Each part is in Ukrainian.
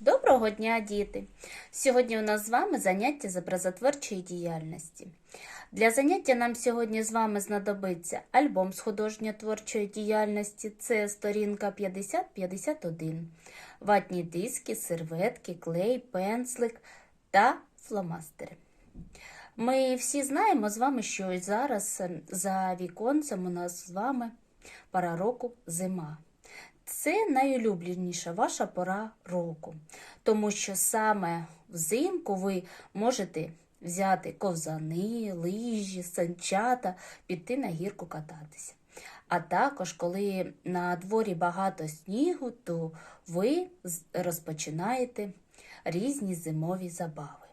Доброго дня, діти! Сьогодні у нас з вами заняття з образотворчої діяльності. Для заняття нам сьогодні з вами знадобиться альбом з художньо-творчої діяльності, це сторінка 50-51, ватні диски, серветки, клей, пензлик та фломастери. Ми всі знаємо з вами, що зараз е, за віконцем у нас з вами пора року зима. Це найулюбленіша ваша пора року, тому що саме взимку ви можете взяти ковзани, лижі, санчата, піти на гірку кататися. А також, коли на дворі багато снігу, то ви розпочинаєте різні зимові забави.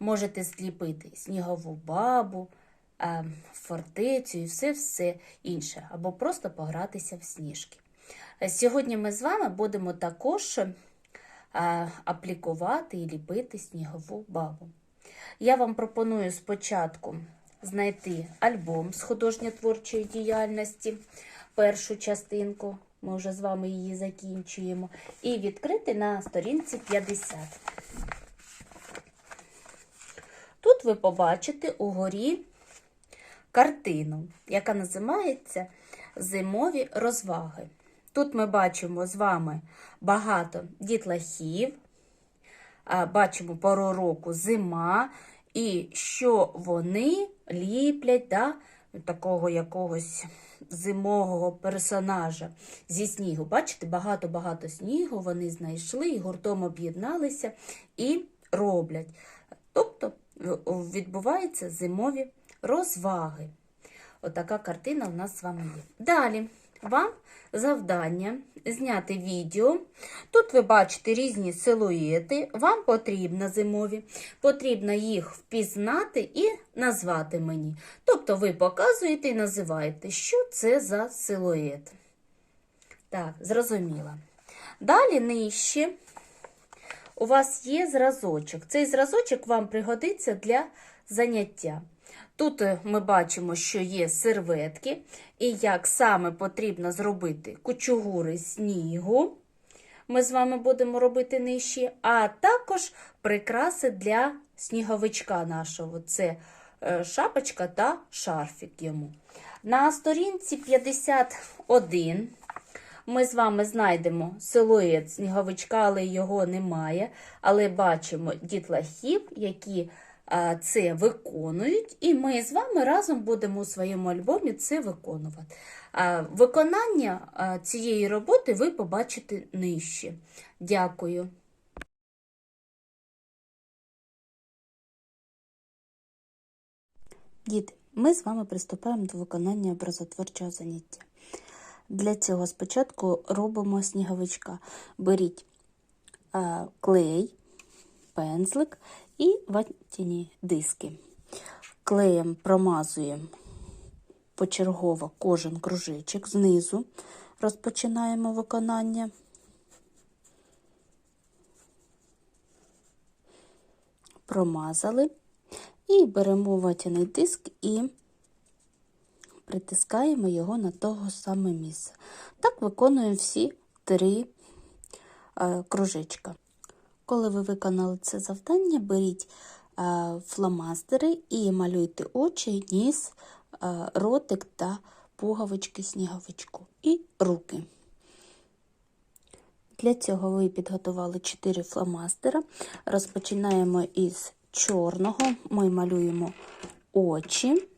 Можете зліпити снігову бабу, е, фортецю і все-все інше, або просто погратися в сніжки. Е, Сьогодні ми з вами будемо також е, аплікувати і ліпити снігову бабу. Я вам пропоную спочатку знайти альбом з художньо-творчої діяльності, першу частинку, ми вже з вами її закінчуємо, і відкрити на сторінці 50. Тут ви побачите угорі картину, яка називається Зимові розваги. Тут ми бачимо з вами багато дітлахів, бачимо пору року зима, і що вони ліплять да, такого якогось зимового персонажа зі снігу. Бачите, багато-багато снігу вони знайшли гуртом об'єдналися і роблять. Тобто відбуваються зимові розваги. Отака картина у нас з вами є. Далі вам завдання зняти відео. Тут ви бачите різні силуети. Вам потрібно зимові, потрібно їх впізнати і назвати мені. Тобто ви показуєте і називаєте, що це за силует. Так, зрозуміло. Далі нижче у вас є зразочок. Цей зразочок вам пригодиться для заняття. Тут е, ми бачимо, що є серветки, і як саме потрібно зробити кучугури снігу. Ми з вами будемо робити нижче, а також прикраси для сніговичка нашого. Це е, шапочка та шарфік йому. На сторінці 51 ми з вами знайдемо силует сніговичка, але його немає. Але бачимо дітлахів, які це виконують, і ми з вами разом будемо у своєму альбомі це виконувати. Виконання цієї роботи ви побачите нижче. Дякую. Діти, ми з вами приступаємо до виконання образотворчого заняття. Для цього спочатку робимо сніговичка. Беріть клей, пензлик і ватяні диски. Клеєм промазуємо почергово кожен кружечок знизу. Розпочинаємо виконання. Промазали. І беремо ватяний диск і притискаємо його на того саме місце. Так виконуємо всі три е, кружечка. Коли ви виконали це завдання, беріть е, фломастери і малюйте очі, ніс, е, ротик та пуговички сніговичку і руки. Для цього ви підготували 4 фломастера. Розпочинаємо із чорного. Ми малюємо очі.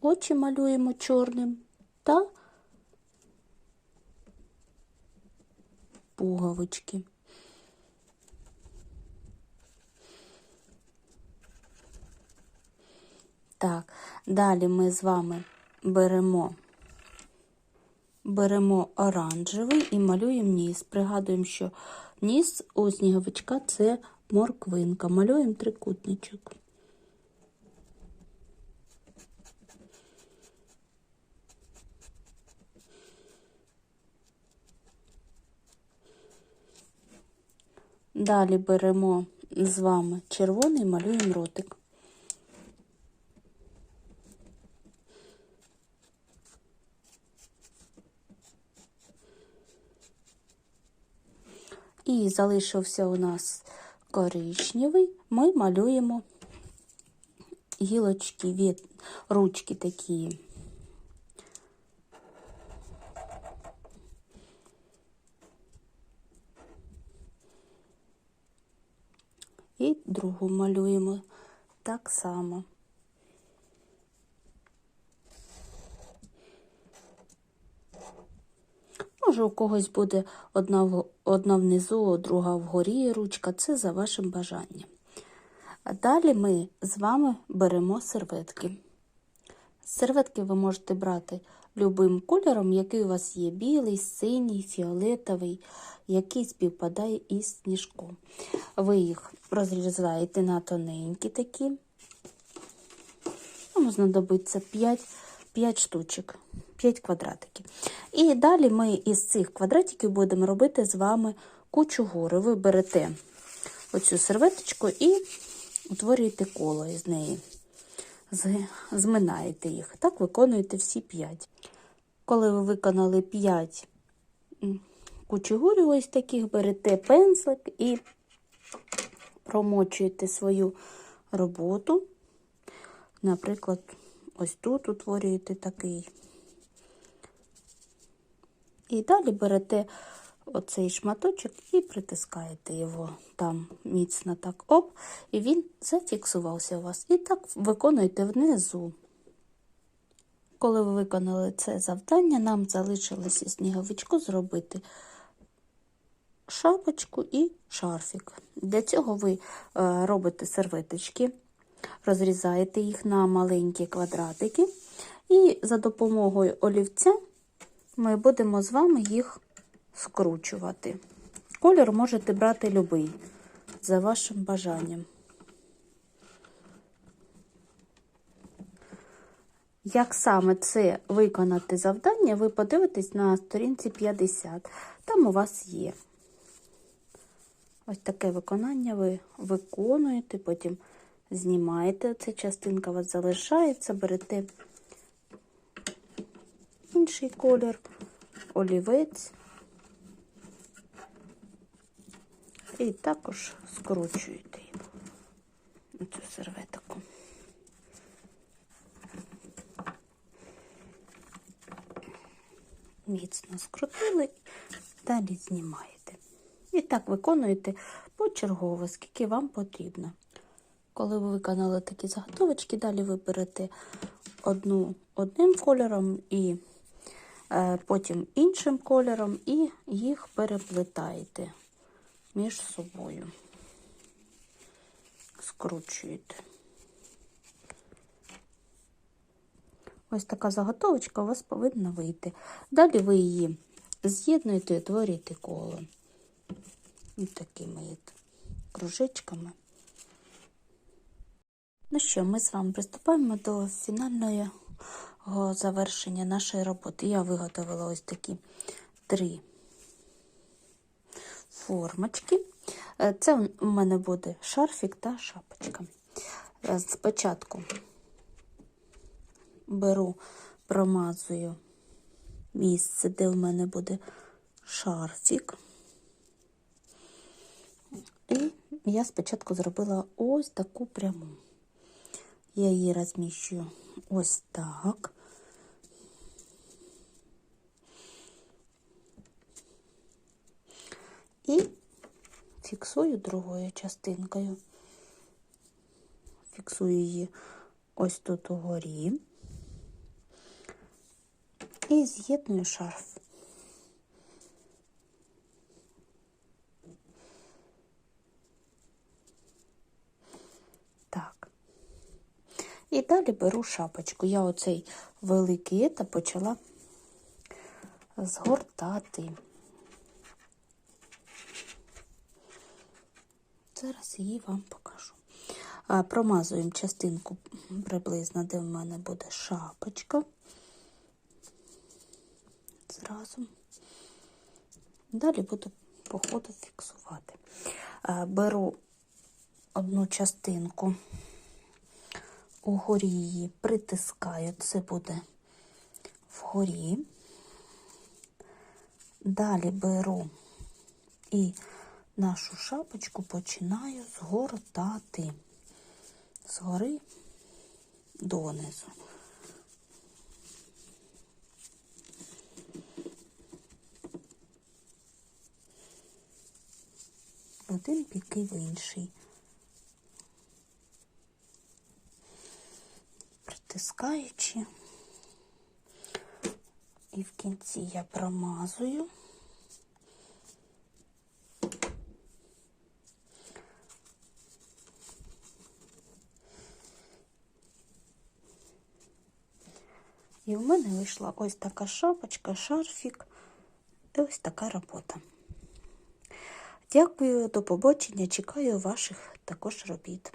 Очі малюємо чорним та пуговички. Так, далі ми з вами беремо, беремо оранжевий і малюємо ніс. Пригадуємо, що ніс у сніговичка це морквинка. Малюємо трикутничок. Далі беремо з вами червоний, малюємо ротик. І залишився у нас коричневий, ми малюємо гілочки від ручки такі другу малюємо так само. Може, у когось буде одна, одна внизу, друга вгорі ручка, це за вашим бажанням. А далі ми з вами беремо серветки. Серветки ви можете брати любим кольором, який у вас є білий, синій, фіолетовий, який співпадає із сніжком. Ви їх розрізаєте на тоненькі такі. Нам знадобиться 5, 5 штучок, 5 квадратиків. І далі ми із цих квадратиків будемо робити з вами кучу гори. Ви берете оцю серветочку і утворюєте коло із неї. Зминаєте їх. Так виконуєте всі 5. Коли ви виконали 5 кучугурів ось таких, берете пензлик і промочуєте свою роботу. Наприклад, ось тут утворюєте такий. І далі берете оцей шматочок і притискаєте його там міцно так оп, і він зафіксувався у вас. І так виконуєте внизу. Коли ви виконали це завдання, нам залишилося сніговичку зробити шапочку і шарфік. Для цього ви е, робите серветочки, розрізаєте їх на маленькі квадратики, і за допомогою олівця ми будемо з вами їх скручувати. Колір можете брати любий, за вашим бажанням. Як саме це виконати завдання, ви подивитесь на сторінці 50. Там у вас є. Ось таке виконання ви виконуєте, потім знімаєте. Ця частинка у вас залишається, берете інший колір, олівець. І також скручуєте цю серветку. Міцно скрутили, далі знімаєте. І так виконуєте почергово, скільки вам потрібно. Коли ви виконали такі заготовочки, далі ви берете одну одним кольором і е, потім іншим кольором, і їх переплетаєте між собою. Скручуєте. Ось така заготовочка у вас повинна вийти. Далі ви її з'єднуєте і творюєте коло. Ось такими кружечками. Ну що, ми з вами приступаємо до фінального завершення нашої роботи. Я виготовила ось такі три формочки. Е, Це у мене буде шарфік та шапочка. Е, Спочатку беру, промазую місце, де в мене буде шарфік. І я спочатку зробила ось таку пряму. Я її розміщую ось так. І фіксую другою частинкою. Фіксую її ось тут угорі. І з'єдную шарф. Так. І далі беру шапочку. Я оцей великий ета почала згортати. Зараз її вам покажу. Промазуємо частинку приблизно, де в мене буде шапочка. Зразу. Далі буду по ходу фіксувати. Беру одну частинку угорі її притискаю, це буде вгорі. Далі беру і нашу шапочку починаю згортати згори донизу. Один бік і в інший. Притискаючи. І в кінці я промазую. І в мене вийшла ось така шапочка, шарфік і ось така робота. Дякую, до побачення. Чекаю ваших також робіт.